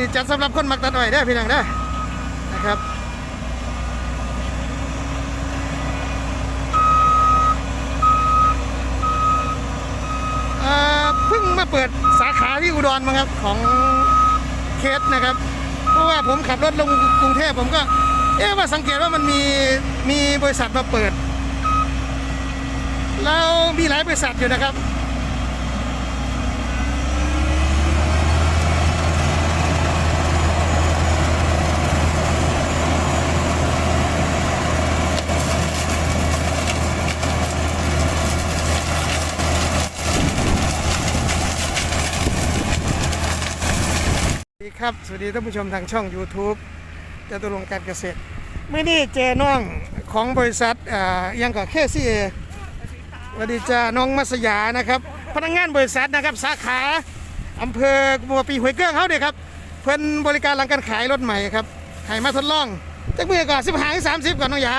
นี้จัดสำหรับคนมักตัดอ้อยได้พี่น้องได้นะครับเอ่อเพิ่งมาเปิดสาขาที่อุดรมั้งครับของเคสนะครับ เพราะว่าผมขับรถลงกรุงเทพผมก็ เอ๊ะว่าสังเกตว่ามันมีมีบริษัทมาเปิด แล้วมีหลายบริษัทอยู่นะครับ ครับ สวัสดีท่านผู้ชมทางช่อง YouTube จตุรงค์การเกษตรเมื่อนี้เจอน้องของบริษัทอ่ายังกับเคซีเอสวัสดีจ้าน้องมัสยานะครับ พนักงานบริษัทนะครับสาขาอำเภอบัวปีห้วยเกื้องเขาเนี่ยครับ เพิ่นบริการหลังการขายรถใหม่ครับให้มาทดลองจักมือก่อนสิบห้าถึงสามสิบก่อนน้องหยา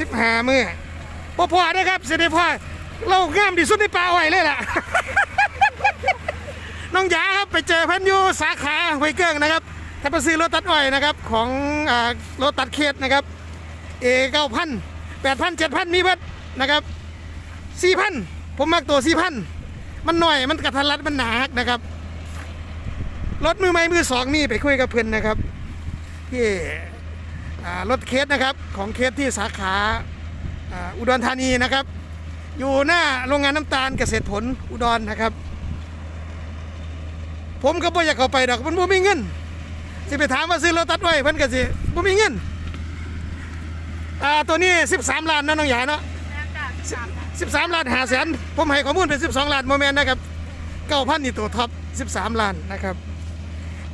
สิบห้ามือพ่อพ่อได้ครับเสด็จพ่อเรางามที่สุดในป่าอ้อยเลยล่ะ น้องหยาครับ ไปเจอเพันอยูสาขาห้วยเกิ้งนะครับถ้าไปซื้อรถตัดอ้อยนะครับของรถตัดเขตนะครับเอเก้าพันแปดพันเจ็ดพันมีเบิดนะครับสี่พันผมมักตัวสี่พันมันหน่อยมันกระทันรัดมันหนาฮักนะครับรถมือไม้มือสองนี่ไปคุยกับเพื่อนนะครับที่รถเคสนะครับของเคสที่สาขาอ่าอุดรธานีนะครับ อยู่หน้าโรงงานน้ำตาลเกษตรผลอุดรนะครับ ผมก็บ่อยากเข้าไปดอกมันบ่มีเงินสิไปถามว่าซื้อรถตัดไว้เพิ่นก็สิบ่มีเงินอ่าตัวนี้ 13 ล้านนะน้องใหยาเนาะ13 ล้าน5แสนผมให้ข้อมูลเป็น 12 ล้านโมเมนต์นะครับ9,000นี่ตัวท็อป 13 ล้านนะครับ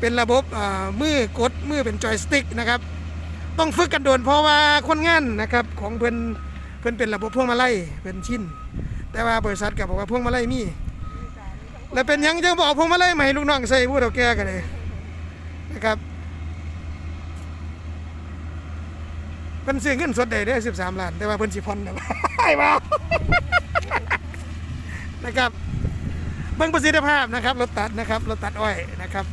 เป็นระบบมือกดมือเป็นจอยสติ๊กนะครับ ต้องฝึกกันโดนเพราะว่าคนงานนะครับของเพิ่นเพิ่นเป็นระบบพวงมาลัยเป็นชิ้น แต่ว่าบริษัทก็บอกว่าพวงมาลัยมี แล้วเป็นยังจังบอกพวงมาลัยมาให้ลูกน้องใส่ผู้เฒ่าแก่กันเลยนะครับเพิ่นซื้อเงินสดได้ได้สิบสามล้าน แต่ว่าเพิ่นสิผ่อนนะไอ้บ้านะครับเบิ่งประสิทธิภาพนะครับรถตัดนะครับรถตัดอ้อยนะครับ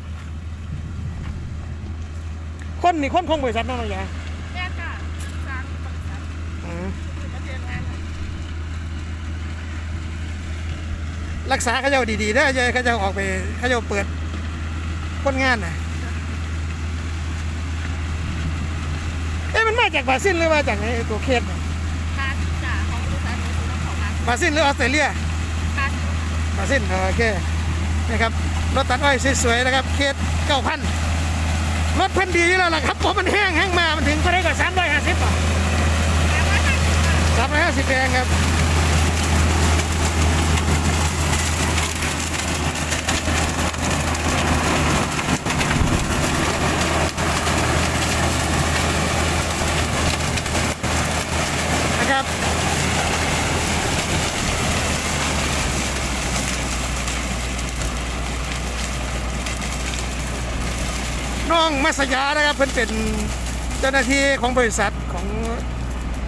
คนนี่คนของบริษัทนั่นหรอยังแม่ค่ะสร้างบริษัท อืม มาเรียนงาน รักษาเขาเจ้าดีๆได้ออย่าให้เขาเจ้าออกไปเขาเจ้าเปิดคนงานน่ะเอ๊ะมันมาจากบราซิลหรือมาจากไหนไอ้ตัวเคสน่ะคาดจ่าของบริษัทในส่วนของงานบราซิลหรือออสเตรเลียคาดบราซิลโอเคนะครับรถตัดอ้อยสวยๆนะครับ เคสเก้าพันรถเพันดีอยู่แล้วล่ะครับผมมันแห้งแห้งมามันถึงก็ได้กว่าสามร้อยห้าสิบอะแม้ว่าถ้าสามร้อยห้าสิบแรงครับนะครับ น้องมัสยานะครับเพิ่นเป็นเจ้าหน้าที่ของบริษัทของ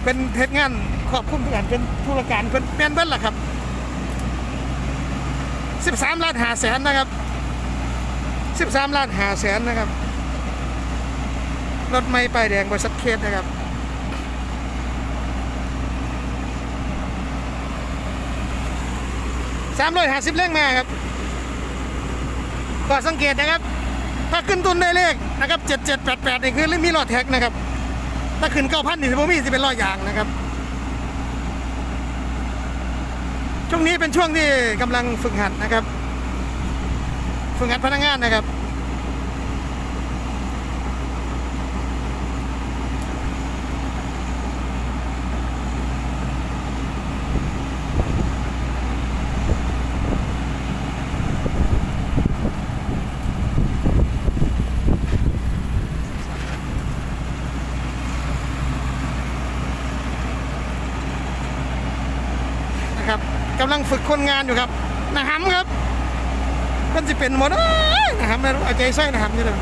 เป็นเทศงานครอบคลุมทุกอย่างเป็นธุรการเพิ่นแม่นเบิ้ลล่ะครับ13ล้านหาแสนนะครับ13ล้านหาแสนนะครับรถไม่ป้ายแดงบริษัทเคสนะครับสามร้อยห้าสิบเร่งมาครับก็สังเกตนะครับ ถ้าขึ้นต้นได้เลขนะครับเจ็ดเจ็ดแปดแปดนี่คือมีรอดแท็กนะครับ ถ้าขึ้นเก้าพันนี่สิบมีสิเป็นรอยยางนะครับ ช่วงนี้เป็นช่วงที่กำลังฝึกหัดนะครับ ฝึกหัดพนักงานนะครับ กำลังฝึกคนงานอยู่ครับนะฮัมครับ มันจะเป็นหมดนะฮัมเอาใจใส่นะฮัมนี่เลย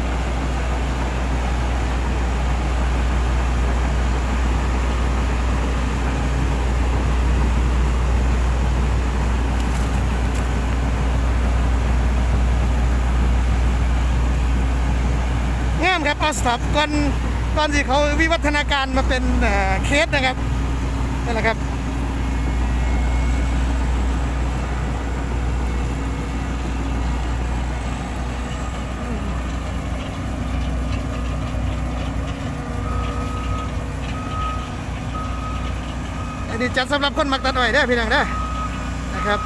ออสตับก่อนก่อนที่เขาวิวัฒนาการมาเป็นเอ่อเคสนะครับนั่นแหละครับ นี้จัดสำหรับคนมักตัดอ้อยได้พี่น้องได้นะครับ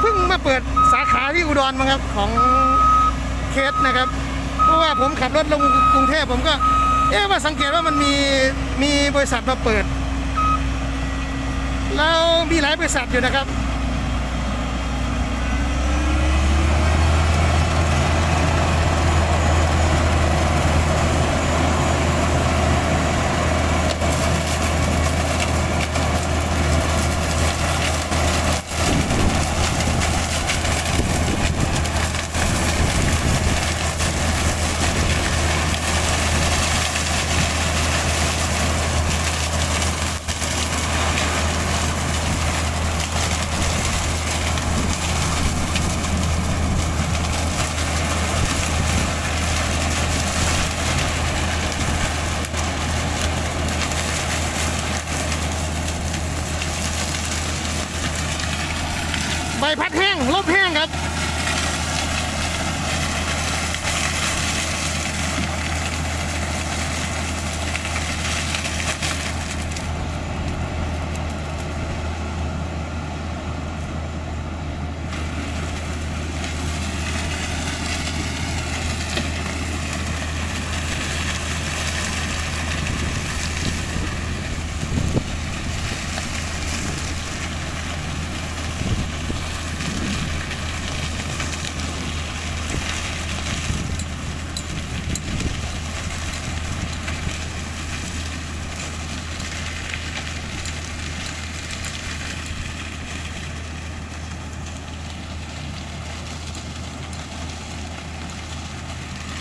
เพิ่งมาเปิดสาขาที่อุดรมั้งครับของเคสนะครับ เพราะว่าผมขับรถลงกรุงเทพผมก็ เอ๊ะว่าสังเกตว่ามันมีมีบริษัทมาเปิด แล้วมีหลายบริษัทอยู่นะครับ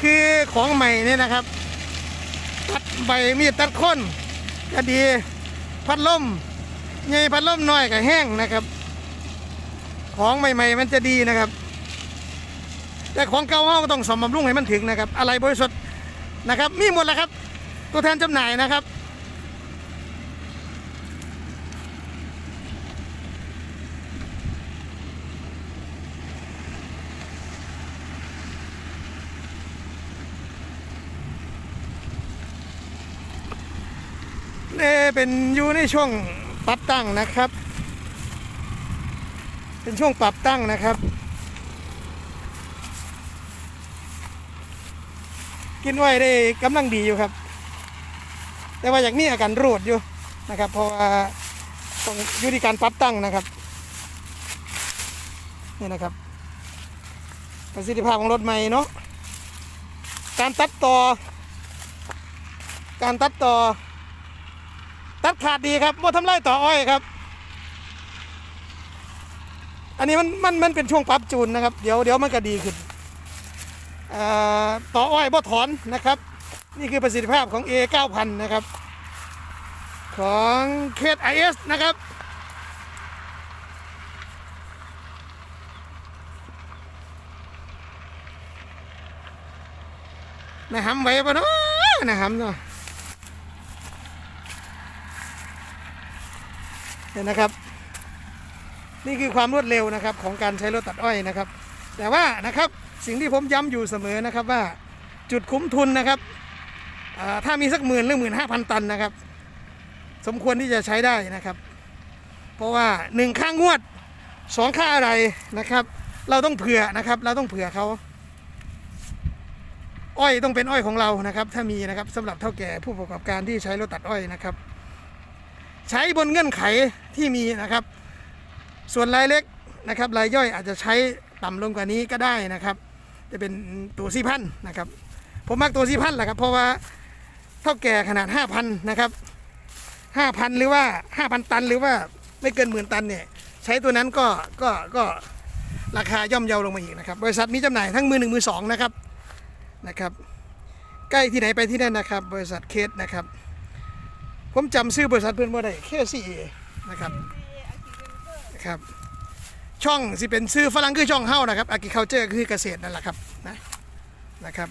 คือของใหม่เนี่ยนะครับ ตัดใบมีดตัดค้นก็ดี พัดลมใหญ่พัดลมน้อยก็แห้งนะครับ ของใหม่ ๆ มันจะดีนะครับ แต่ของเก่าเราก็ต้องสมบำรุงให้มันถึงนะครับ อะไรบริสุทธิ์นะครับ มีหมดแล้วครับ ตัวแทนจำหน่ายนะครับ นี่เป็นอยู่ในช่วงปรับตั้งนะครับ เป็นช่วงปรับตั้งนะครับ กินไว้ได้กำลังดีอยู่ครับ แต่ว่าอย่างนี้อาการรูดอยู่นะครับ เพราะว่าต้องอยู่ที่การปรับตั้งนะครับ นี่นะครับประสิทธิภาพของรถใหม่เนาะการตัดต่อ การตัดต่อ ตัดขาดดีครับว่าทำไรต่ออ้อยครับ อันนี้มันมันมันเป็นช่วงปรับจูนนะครับ เดี๋ยวเดี๋ยวมันก็ดีขึ้นต่ออ้อยบ่ถอนนะครับ นี่คือประสิทธิภาพของ A 9000นะครับ ของเคส IS นะครับนะหำไว้ปะเนาะนะหำเนาะ เห็นนะครับ นี่คือความรวดเร็วนะครับของการใช้รถตัดอ้อยนะครับ แต่ว่านะครับสิ่งที่ผมย้ำอยู่เสมอนะครับว่าจุดคุ้มทุนนะครับถ้ามีสักหมื่นหรือหมื่นห้าพันตันนะครับ สมควรที่จะใช้ได้นะครับ เพราะว่าหนึ่งค่างวดสองค่าอะไรนะครับ เราต้องเผื่อนะครับ เราต้องเผื่อเขาอ้อยต้องเป็นอ้อยของเรานะครับ ถ้ามีนะครับสำหรับเท่าแก่ผู้ประกอบการที่ใช้รถตัดอ้อยนะครับ ใช้บนเงื่อนไข ที่มีนะครับ ส่วนรายเล็กนะครับรายย่อยอาจจะใช้ต่ำลงกว่านี้ก็ได้นะครับ จะเป็นตัวสี่พันนะครับ ผมมักตัวสี่พันแหละครับ เพราะว่าเท่าแก่ขนาดห้าพันนะครับห้าพันหรือว่าห้าพันตันหรือว่าไม่เกินหมื่นตันเนี่ยใช้ตัวนั้นก็ก็ก็ราคาย่อมเยาลงมาอีกนะครับ บริษัทมีจำหน่ายทั้งมือหนึ่งมือสองนะครับนะครับ ใกล้ที่ไหนไปที่นั่นนะครับ บริษัทเคสนะครับ ผมจำชื่อบริษัทเพื่อนว่าได้ KCA นะครับครับ ช่องสิเป็นชื่อฝรั่งคือช่องเฮ้านะครับ agriculture คือเกษตรนั่นแหละครับนะนะครับ